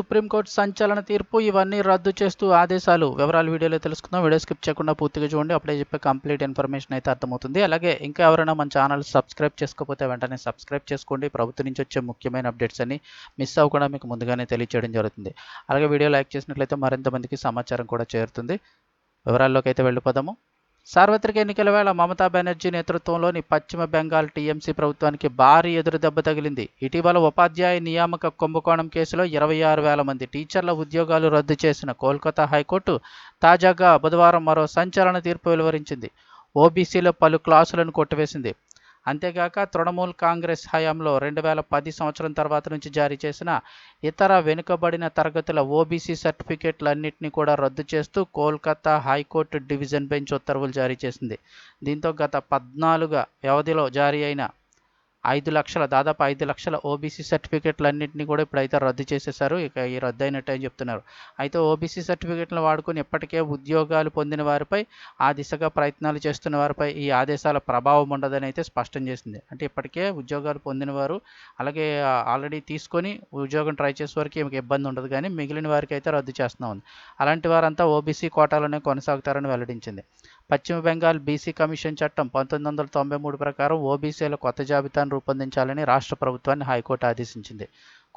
Supreme court సంచలన తీర్పు ఇవన్నీ రద్దు చేస్తూ ఆదేశాలు వివరాలు వీడియోలో తెలుసుకుందాం. వీడియో స్కిప్ చేయకుండా పూర్తిగా చూడండి. అప్పుడే చెప్పే కంప్లీట్ ఇన్ఫర్మేషన్ అయితే అర్థమవుతుంది. అలాగే ఇంకా ఎవరైనా మన ఛానల్ సబ్స్క్రైబ్ చేసుకోకపోతే వెంటనే సబ్స్క్రైబ్ చేసుకోండి. ప్రభుత్వం నుంచి వచ్చే ముఖ్యమైన అప్డేట్స్ అన్ని మిస్ అవ్వకుండా మీకు ముందుగానే తెలియచేయడం జరుగుతుంది. అలాగే వీడియో లైక్ చేసినట్లయితే మరింత మందికి సమాచారం కూడా చేరుతుంది. వివరాల్లోకి అయితే వెళ్ళిపోదాము. సార్వత్రిక ఎన్నికల వేళ మమతా బెనర్జీ నేతృత్వంలోని పశ్చిమ బెంగాల్ టీఎంసీ ప్రభుత్వానికి భారీ ఎదురుదెబ్బ తగిలింది. ఇటీవల ఉపాధ్యాయ నియామక కుంభకోణం కేసులో ఇరవై ఆరు వేల మంది టీచర్ల ఉద్యోగాలు రద్దు చేసిన కోల్కతా హైకోర్టు తాజాగా బుధవారం మరో సంచలన తీర్పు వెలువరించింది. ఓబీసీలో పలు క్లాసులను కొట్టివేసింది. అంతేగాక తృణమూల్ కాంగ్రెస్ హయాంలో రెండు వేల పది సంవత్సరం తర్వాత నుంచి జారీ చేసిన ఇతర వెనుకబడిన తరగతుల ఓబీసీ సర్టిఫికేట్లన్నింటినీ కూడా రద్దు చేస్తూ కోల్కతా హైకోర్టు డివిజన్ బెంచ్ ఉత్తర్వులు జారీ చేసింది. దీంతో గత పద్నాలుగు వ్యవధిలో జారీ అయిన ఐదు లక్షల దాదాపు ఐదు లక్షల ఓబీసీ సర్టిఫికేట్లన్నింటినీ కూడా ఇప్పుడైతే రద్దు చేసేసారు ఇక ఈ రద్దు అయినట్టు అని చెప్తున్నారు. అయితే ఓబీసీ సర్టిఫికేట్లను వాడుకొని ఇప్పటికే ఉద్యోగాలు పొందిన వారిపై ఆ దిశగా ప్రయత్నాలు చేస్తున్న వారిపై ఈ ఆదేశాల ప్రభావం ఉండదని అయితే స్పష్టం చేసింది. అంటే ఇప్పటికే ఉద్యోగాలు పొందిన వారు అలాగే ఆల్రెడీ తీసుకొని ఉద్యోగం ట్రై చేసే వారికి ఏమి ఇబ్బంది ఉండదు కానీ మిగిలిన వారికి అయితే రద్దు చేస్తున్నాం. ఉంది అలాంటి వారంతా ఓబీసీ కోటాలోనే కొనసాగుతారని వెల్లడించింది. పశ్చిమ బెంగాల్ బీసీ కమిషన్ చట్టం పంతొమ్మిది వందల తొంభై మూడు ప్రకారం ఓబీసీల కొత్త జాబితాను రూపొందించాలని రాష్ట్ర ప్రభుత్వాన్ని హైకోర్టు ఆదేశించింది.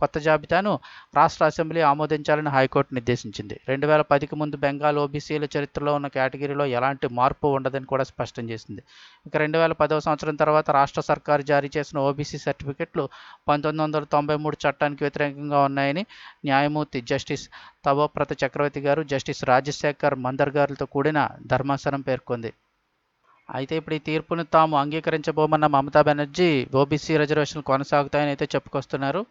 కొత్త జాబితాను రాష్ట్ర అసెంబ్లీ ఆమోదించాలని హైకోర్టు నిర్దేశించింది. రెండు వేల పదికి ముందు బెంగాల్ ఓబీసీల చరిత్రలో ఉన్న కేటగిరీలో ఎలాంటి మార్పు ఉండదని కూడా స్పష్టం చేసింది. ఇక రెండు వేల పదవ సంవత్సరం తర్వాత రాష్ట్ర సర్కారు జారీ చేసిన ఓబీసీ సర్టిఫికెట్లు పంతొమ్మిది వందల తొంభై మూడు చట్టానికి వ్యతిరేకంగా ఉన్నాయని న్యాయమూర్తి జస్టిస్ తవోప్రత చక్రవర్తి గారు జస్టిస్ రాజశేఖర్ మందర్ గారితో కూడిన ధర్మాసనం పేర్కొంది. అయితే ఇప్పుడు ఈ తీర్పును తాము అంగీకరించబోమన్న మమతా బెనర్జీ ఓబీసీ రిజర్వేషన్లు కొనసాగుతాయని అయితే చెప్పుకొస్తున్నారు.